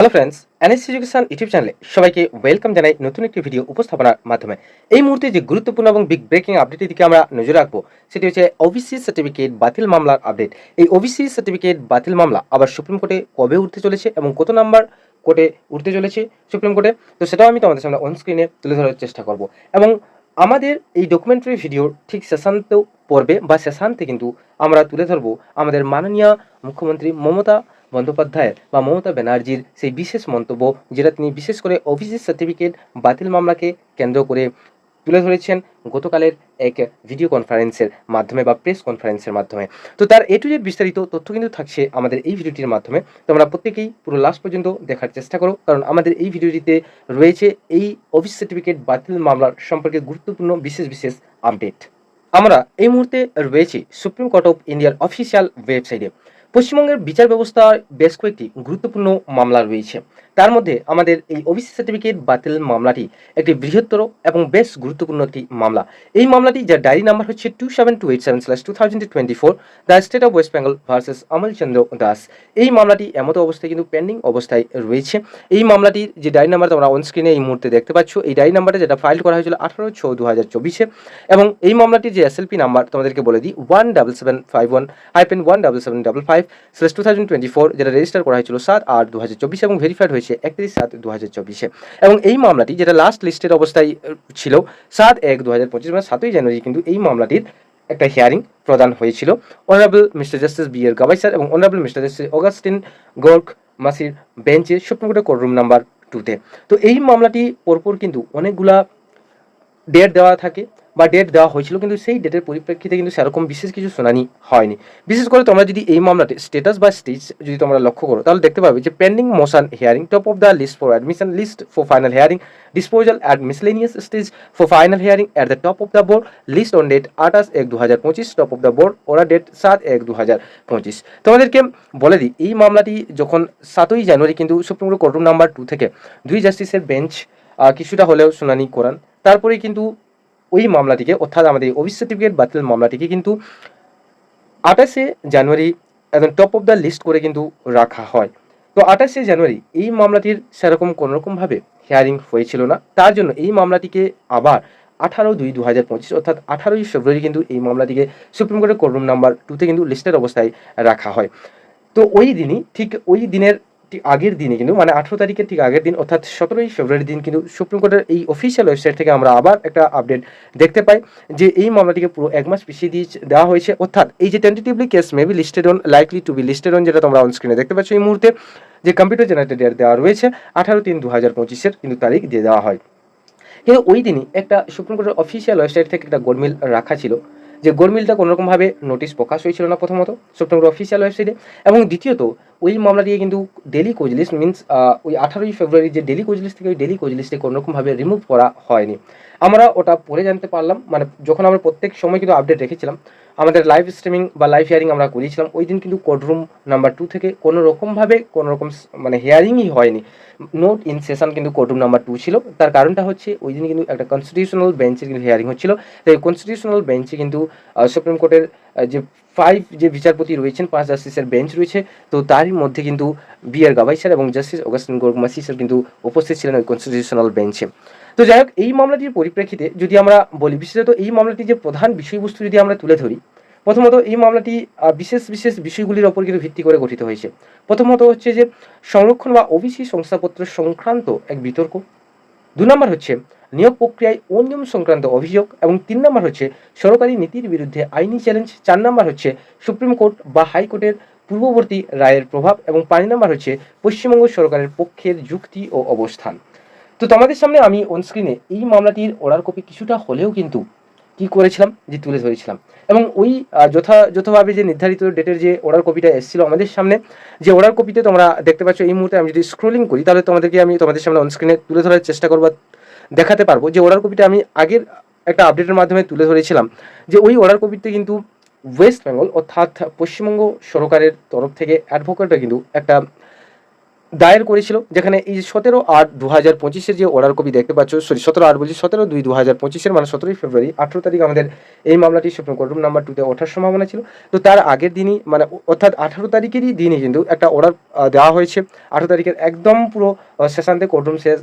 Hello friends NS education YouTube চ্যানেলে সবাইকে welcome জানাই নতুন একটি ভিডিও উপস্থাপনার মাধ্যমে। এই মুহূর্তে যে গুরুত্বপূর্ণ এবং বিগ ব্রেকিং আপডেটের দিকে আমরা নজর রাখব, সেটি হচ্ছে ওবিসি সার্টিফিকেট বাতিল মামলার আপডেট এই ওবিসি সার্টিফিকেট বাতিল মামলা আবার সুপ্রিম কোর্টে কবে উঠতে চলেছে এবং কত নাম্বার কোর্টে উঠতে চলেছে সুপ্রিম কোর্টে? তো সেটাও আমি তোমাদের সামনে অন স্ক্রিনে তুলে ধরার চেষ্টা করব। এবং আমাদের এই ডকুমেন্টারি ভিডিওর ঠিক শেষান্ত পর্বে বা শেষান্তে কিন্তু আমরা তুলে ধরবো আমাদের মাননীয় মুখ্যমন্ত্রী মমতা বন্দ্যোপাধ্যায়ের বা মমতা ব্যানার্জির সেই বিশেষ মন্তব্য, যেটা তিনি বিশেষ করে অফিসের সার্টিফিকেট বাতিল মামলাকে কেন্দ্র করে তুলে ধরেছেন গতকালের এক ভিডিও কনফারেন্সের মাধ্যমে বা প্রেস কনফারেন্সের মাধ্যমে। তো তার এ টু জেড বিস্তারিত তথ্য কিন্তু থাকছে আমাদের এই ভিডিওটির মাধ্যমে। তোমরা প্রত্যেকেই পুরো লাস্ট পর্যন্ত দেখার চেষ্টা করো, কারণ আমাদের এই ভিডিওটিতে রয়েছে এই অফিস সার্টিফিকেট বাতিল মামলার সম্পর্কে গুরুত্বপূর্ণ বিশেষ বিশেষ আপডেট। আমরা এই মুহূর্তে রয়েছি সুপ্রিম কোর্ট অফ ইন্ডিয়ার অফিসিয়াল ওয়েবসাইটে। পশ্চিমবঙ্গের বিচার ব্যবস্থায় বেশ কয়েকটি গুরুত্বপূর্ণ মামলা রয়েছে। তার মধ্যে আমাদের এই ওবিসি সার্টিফিকেট বাতিল মামলাটি একটি বৃহত্তর এবং বেশ গুরুত্বপূর্ণ একটি মামলা। এই মামলাটি যার ডায়েরি নাম্বার হচ্ছে two seven two eight seven slash two thousand twenty four the state of West Bengal versus Amal Chandra Das এই মামলাটি এমতো অবস্থায় কিন্তু পেন্ডিং অবস্থায় রয়েছে। এই মামলাটির যে ডায়েরি নাম্বার তোমরা অন স্ক্রিনে এই মুহূর্তে দেখতে পাচ্ছ, এই ডায়েরি নাম্বারটা যেটা ফাইল করা হয়েছিল আঠারো ছ দু হাজার চব্বিশে এবং এই মামলাটির যে এসএলপি নাম্বার তোমাদেরকে বলে দিই one double seven five one hyphen one double seven double five slash two thousand twenty four যেটা রেজিস্টার করা হয়েছিল সাত আট দু হাজার চব্বিশ এবং ভেরিফাইড হয়েছে একত্রিশ সাত দু হাজার চব্বিশে। এবং এই মামলাটি যেটা লাস্ট লিস্টের অবস্থায় ছিল, সাত এক দু হাজার পঁচিশ মানে সাতই জানুয়ারি কিন্তু এই মামলাটির একটা হিয়ারিং প্রদান হয়েছিল। Honourable mister justice B R Gavai sir এবং অনারেবল মিস্টার জাস্টিস অগাস্টিন গোর্ক মাসির বেঞ্চে সুপ্রিম কোর্টের কোর্টরুম নাম্বার টুতে তো এই মামলাটি পরপর কিন্তু অনেকগুলা ডেট দেওয়া থাকে বা ডেট দেওয়া হয়েছিল, কিন্তু সেই ডেটের পরিপ্রেক্ষিতে কিন্তু সেরকম বিশেষ কিছু শুনানি হয়নি। বিশেষ করে তোমরা যদি এই মামলাটি স্টেটাস বা স্টেজ যদি তোমরা লক্ষ্য করো, তাহলে দেখতে পাবে যে pending motion hearing top of the list for admission list for final hearing disposal at miscellaneous stage for final hearing at the top of the board list on date আঠাশ এক দু হাজার পঁচিশ টপ অফ দ্য বোর্ড ওরা date সাত এক দু হাজার পঁচিশ। তোমাদেরকে বলে দিই, এই মামলাটি যখন সাতই জানুয়ারি কিন্তু supreme court courtroom number two থেকে দুই জাস্টিসের বেঞ্চ কিছুটা হলেও শুনানি করান। তারপরে কিন্তু ওই মামলাটিকে, অর্থাৎ আমাদের ওবিসি সার্টিফিকেট বাতিল মামলাটিকে কিন্তু আঠাশে জানুয়ারি একদম টপ অফ দ্য লিস্ট করে কিন্তু রাখা হয়। তো আঠাশে জানুয়ারি এই মামলাটির সেরকম কোনোরকমভাবে হিয়ারিং হয়েছিল না। তার জন্য এই মামলাটিকে আবার আঠারো দুই দু হাজার পঁচিশ, অর্থাৎ আঠারোই ফেব্রুয়ারি কিন্তু এই মামলাটিকে সুপ্রিম কোর্টের কোর্টরুম নাম্বার টুতে কিন্তু লিস্টের অবস্থায় রাখা হয়। তো ওই দিনই, ঠিক ওই দিনের ঠিক আগের দিনে কিন্তু মানে আঠেরো তারিখের ঠিক আগের দিন, অর্থাৎ সতেরোই ফেব্রুয়ারি দিন কিন্তু সুপ্রিম কোর্টের এই অফিসিয়াল ওয়েবসাইট থেকে আমরা আবার একটা আপডেট দেখতে পাই যে এই মামলাটিকে পুরো এক মাস পিছিয়ে দিয়ে দেওয়া হয়েছে। অর্থাৎ এই যে tentatively case maybe listed on likely to be listed on যেটা তোমরা অন স্ক্রিনে দেখতে পাচ্ছ এই মুহূর্তে, যে কম্পিউটার জেনারেটেড দেওয়া রয়েছে, আঠারো তিন দু হাজার পঁচিশের কিন্তু তারিখ দিয়ে দেওয়া হয়। কিন্তু ওই দিনই একটা সুপ্রিম কোর্টের অফিসিয়াল ওয়েবসাইট থেকে একটা গোলমিল রাখা ছিল। যে গোলমিলটা কোনোরকমভাবে নোটিশ প্রকাশ হয়েছিল না প্রথমত সুপ্রিম কোর্ট অফিসিয়াল ওয়েবসাইটে এবং দ্বিতীয়ত, ওই মামলা দিয়ে কিন্তু ডেলি কোজলিস্ট মিনস ওই আঠারোই ফেব্রুয়ারি যে ডেলি কোজলিস্ট থেকে ওই ডেলি কোজলিস্টে কোনোরকমভাবে রিমুভ করা হয়নি। আমরা ওটা পরে জানতে পারলাম মানে যখন আমরা প্রত্যেক সময় কিন্তু আপডেট রেখেছিলাম আমাদের লাইভ স্ট্রিমিং বা লাইভ হিয়ারিং আমরা করিয়েছিলাম, ওই দিন কিন্তু কোর্টরুম নাম্বার টু থেকে কোনো রকমভাবে কোনো রকম মানে হিয়ারিংই হয়নি। নোট ইন সেশন কিন্তু কোর্টরুম নাম্বার টু ছিল। তার কারণটা হচ্ছে, ওই দিন কিন্তু একটা কনস্টিটিউশনাল বেঞ্চের কিন্তু হিয়ারিং হচ্ছিল। তো এই কনস্টিটিউশনাল বেঞ্চে কিন্তু সুপ্রিম কোর্টের যে ফাইভ যে বিচারপতি রয়েছেন, পাঁচ জাস্টিসের বেঞ্চ রয়েছে, তো তারই মধ্যে কিন্তু বি আর গাভাই স্যার এবং জাস্টিস অগাস্টিন গোর্গমাসি স্যার কিন্তু উপস্থিত ছিলেন ওই কনস্টিটিউশনাল বেঞ্চে তো যাই হোক, এই মামলাটির পরিপ্রেক্ষিতে যদি আমরা বলি, বিশেষত এই মামলাটির যে প্রধান বিষয়বস্তু যদি আমরা তুলে ধরি প্রথমত এই মামলাটি বিশেষ বিশেষ বিষয়গুলির ওপর কিন্তু ভিত্তি করে গঠিত হয়েছে। প্রথমত হচ্ছে যে, সংরক্ষণ বা ওবিসি শংসাপত্র সংক্রান্ত এক বিতর্ক। দু নম্বর হচ্ছে, নিয়োগ প্রক্রিয়ায় অনিয়ম সংক্রান্ত অভিযোগ। এবং তিন নম্বর হচ্ছে, সরকারি নীতির বিরুদ্ধে আইনি চ্যালেঞ্জ। চার নম্বর হচ্ছে, সুপ্রিম কোর্ট বা হাইকোর্টের পূর্ববর্তী রায়ের প্রভাব। এবং পাঁচ নম্বর হচ্ছে, পশ্চিমবঙ্গ সরকারের পক্ষের যুক্তি ও অবস্থান। তো তোমাদের সামনে আমি অনস্ক্রিনে এই মামলাটির অর্ডার কপি কিছুটা হলেও কিন্তু কি করেছিলাম? যে তুলে ধরেছিলাম। এবং ওই যথাযথভাবে যে নির্ধারিত ডেটের যে অর্ডার কপিটা এসেছিল আমাদের সামনে, যে অর্ডার কপিতে তোমরা দেখতে পাচ্ছ, এই মুহূর্তে আমি যদি স্ক্রোলিং করি, তাহলে তোমাদেরকে আমি তোমাদের সামনে অনস্ক্রিনে তুলে ধরার চেষ্টা করব, দেখাতে পারব যে অর্ডার কপিটা আমি আগের একটা আপডেটের মাধ্যমে তুলে ধরেছিলাম। যে ওই অর্ডার কপিতে কিন্তু ওয়েস্ট বেঙ্গল অর্থাৎ পশ্চিমবঙ্গ সরকারের তরফ থেকে অ্যাডভোকেটরা কিন্তু একটা দায়ের করেছিল, যেখানে এই সতেরো আট দু হাজার পঁচিশের যে অর্ডার কপি দেখতে পাচ্ছ সরি সতেরো আট বলছি, সতেরো দুই দু হাজার পঁচিশের মানে সতেরোই ফেব্রুয়ারি, আঠেরো তারিখ আমাদের এই মামলাটি সুপ্রিম কোর্ট রুম নাম্বার টুতে ওঠার সম্ভাবনা ছিল। তো তার আগের দিনই মানে অর্থাৎ আঠারো তারিখেরই দিনই কিন্তু একটা অর্ডার দেওয়া হয়েছে। আঠারো তারিখের একদম পুরো শেষান্তে কোর্টরুম শেষ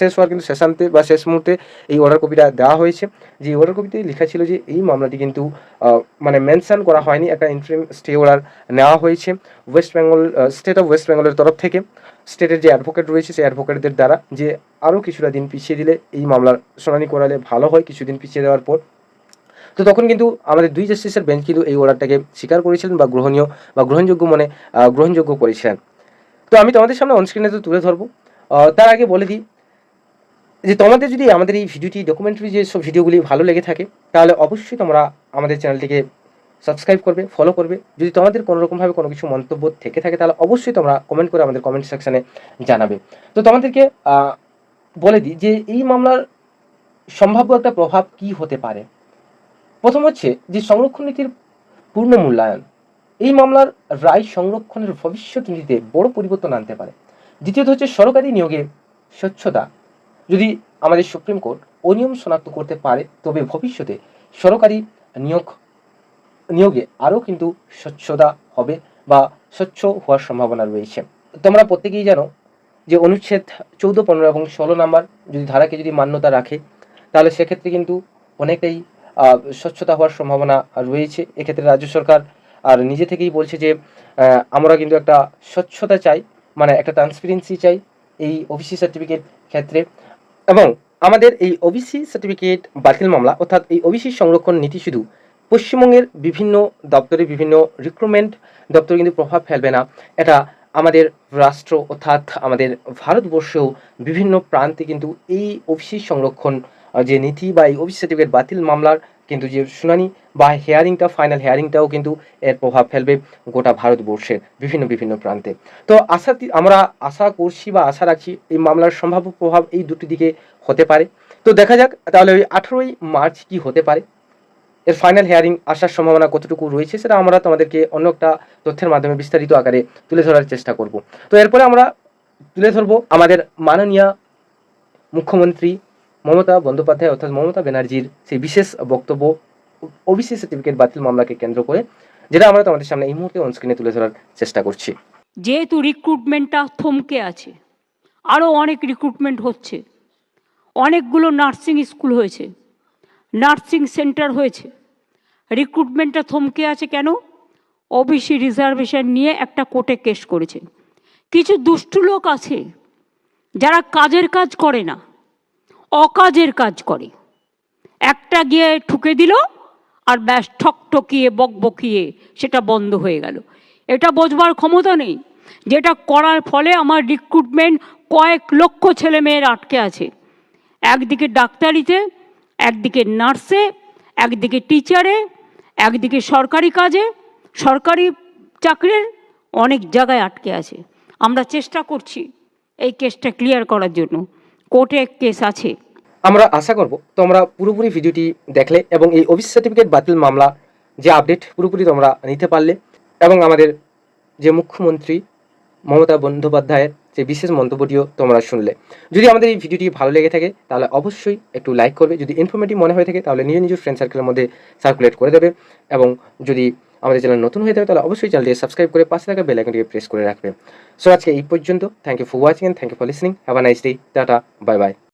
শেষ হওয়ার কিন্তু শেষান্তে বা শেষ মুহূর্তে এই অর্ডার কপিটা দেওয়া হয়েছে। যে অর্ডার কপিতে লেখা ছিল যে এই মামলাটি কিন্তু মানে মেনশন করা হয়নি, একটা ইন্টারিম স্টে অর্ডার নেওয়া হয়েছে। West Bengal state of West বেঙ্গলের তরফ থেকে স্টেটের যে অ্যাডভোকেট রয়েছে, সেই অ্যাডভোকেটদের দ্বারা যে আরও কিছুটা দিন পিছিয়ে দিলে এই মামলার শুনানি করালে ভালো হয় কিছুদিন পিছিয়ে দেওয়ার পর। তো তখন কিন্তু আমাদের দুই জাস্টিসের বেঞ্চ কিন্তু এই অর্ডারটাকে স্বীকার করেছিলেন বা গ্রহণীয় বা গ্রহণযোগ্য মনে গ্রহণযোগ্য করেছিলেন। তো আমি তোমাদের সামনে অনস্ক্রিনে তো তুলে ধরবো। তার আগে বলে দিই যে তোমাদের যদি আমাদের এই ভিডিওটি ডকুমেন্টারি যে সব ভিডিওগুলি ভালো লেগে থাকে, তাহলে অবশ্যই তোমরা আমাদের চ্যানেলটিকে সাবস্ক্রাইব করবে ফলো করবে। যদি তোমাদের কোনো রকমভাবে কোনো কিছু মন্তব্য থেকে থাকে, তাহলে অবশ্যই তোমরা কমেন্ট করে আমাদের কমেন্ট সেকশনে জানাবে। তো তোমাদেরকে বলে দিই যে এই মামলার সম্ভাব্য একটা প্রভাব কি হতে পারে? প্রথম হচ্ছে যে সংরক্ষণ নীতির পূর্ণ মূল্যায়ন। এই মামলার রায় সংরক্ষণের ভবিষ্যৎ নীতিতে বড় পরিবর্তন আনতে পারে। দ্বিতীয়ত হচ্ছে সরকারি নিয়োগে স্বচ্ছতা। যদি আমাদের সুপ্রিম কোর্ট অনিয়ম শনাক্ত করতে পারে, তবে ভবিষ্যতে সরকারি নিয়োগ নিয়োগে আরও কিন্তু স্বচ্ছতা হবে বা স্বচ্ছ হওয়ার সম্ভাবনা রয়েছে। তোমরা প্রত্যেকেই জানো যে অনুচ্ছেদ চৌদ্দ, পনেরো এবং ষোলো নাম্বার যদি ধারাকে যদি মান্যতা রাখে, তাহলে সেক্ষেত্রে কিন্তু অনেকটাই স্বচ্ছতা হওয়ার সম্ভাবনা রয়েছে। এক্ষেত্রে রাজ্য সরকার আর নিজে থেকেই বলছে যে আমরা কিন্তু একটা স্বচ্ছতা চাই মানে একটা ট্রান্সপারেন্সি চাই এই ওবিসি সার্টিফিকেট ক্ষেত্রে। এবং আমাদের এই ওবিসি সার্টিফিকেট বাতিল মামলা, অর্থাৎ এই ওবিসি সংরক্ষণ নীতি শুধু পশ্চিমবঙ্গের বিভিন্ন দপ্তরে বিভিন্ন রিক্রুটমেন্ট দপ্তরে কিন্তু প্রভাব ফেলবে না। এটা আমাদের রাষ্ট্র অর্থাৎ আমাদের ভারতবর্ষেও বিভিন্ন প্রান্তে কিন্তু এই ওবিসি সংরক্ষণ যে নীতি বা এই ওবিসি সার্টিফিকেট বাতিল মামলার কিন্তু যে শুনানি বা হেয়ারিংটা ফাইনাল হেয়ারিংটাও কিন্তু এর প্রভাব ফেলবে গোটা ভারতবর্ষের বিভিন্ন বিভিন্ন প্রান্তে। তো আশা আমরা আশা করছি বা আশা রাখছি এই মামলার সম্ভাব্য প্রভাব এই দুটি দিকে হতে পারে। তো দেখা যাক, তাহলে ওই আঠেরোই মার্চ কি হতে পারে? এর ফাইনাল হেয়ারিং আসার সম্ভাবনা কতটুকু রয়েছে সেটা আমরা তোমাদেরকে অন্য একটা তথ্যের মাধ্যমে বিস্তারিত আকারে তুলে ধরার চেষ্টা করব। তো এরপরে আমরা তুলে ধরবো আমাদের মাননীয় মুখ্যমন্ত্রী মমতা বন্দ্যোপাধ্যায় অর্থাৎ মমতা ব্যানার্জির সেই বিশেষ বক্তব্য ওবিসি সার্টিফিকেট বাতিল মামলাকে কেন্দ্র করে, যেটা আমরা তোমাদের সামনে এই মুহূর্তে অনস্ক্রিনে তুলে ধরার চেষ্টা করছি। যেহেতু রিক্রুটমেন্টটা থমকে আছে আরও অনেক রিক্রুটমেন্ট হচ্ছে, অনেকগুলো নার্সিং স্কুল হয়েছে নার্সিং সেন্টার হয়েছে রিক্রুটমেন্টটা থমকে আছে কেন? ওবিসি রিজার্ভেশন নিয়ে একটা কোর্টে কেস করেছে। কিছু দুষ্টু লোক আছে, যারা কাজের কাজ করে না, অকাজের কাজ করে। একটা গিয়ে ঠুকে দিল আর ব্যাস ঠকঠকিয়ে বকবকিয়ে সেটা বন্ধ হয়ে গেল। এটা বোঝবার ক্ষমতা নেই, যেটা করার ফলে আমার রিক্রুটমেন্ট কয়েক লক্ষ ছেলে মেয়ের আটকে আছে। একদিকে ডাক্তারিতে, একদিকে নার্সে, একদিকে টিচারে একদিকে সরকারি কাজে, সরকারি চাকরির অনেক জায়গায় আটকে আছে। আমরা চেষ্টা করছি এই কেসটা ক্লিয়ার করার জন্য। কোর্টে এক কেস আছে। আমরা আশা করব তোমরা পুরোপুরি ভিডিওটি দেখলে এবং এই ওবিসি সার্টিফিকেট বাতিল মামলা যে আপডেট পুরোপুরি তোমরা নিতে পারলে এবং আমাদের যে মুখ্যমন্ত্রী মমতা বন্দ্যোপাধ্যায়ের যে বিশেষ মন্তব্যটিও তোমরা শুনলে। যদি আমাদের এই ভিডিওটি ভালো লেগে থাকে, তাহলে অবশ্যই একটু লাইক করবে। যদি ইনফরমেটিভ মনে হয়ে থাকে, তাহলে নিজ নিজ ফ্রেন্ড সার্কেলের মধ্যে সার্কুলেট করে দেবে। এবং যদি আমাদের চ্যানেল নতুন হয়ে থাকে, তাহলে অবশ্যই চ্যানেলটি সাবস্ক্রাইব করে পাশে থাকা বেল আইকনটিকে প্রেস করে রাখবে। সো আজকে এই পর্যন্ত। Thank you for watching and thank you for listening have a nice day tata bye bye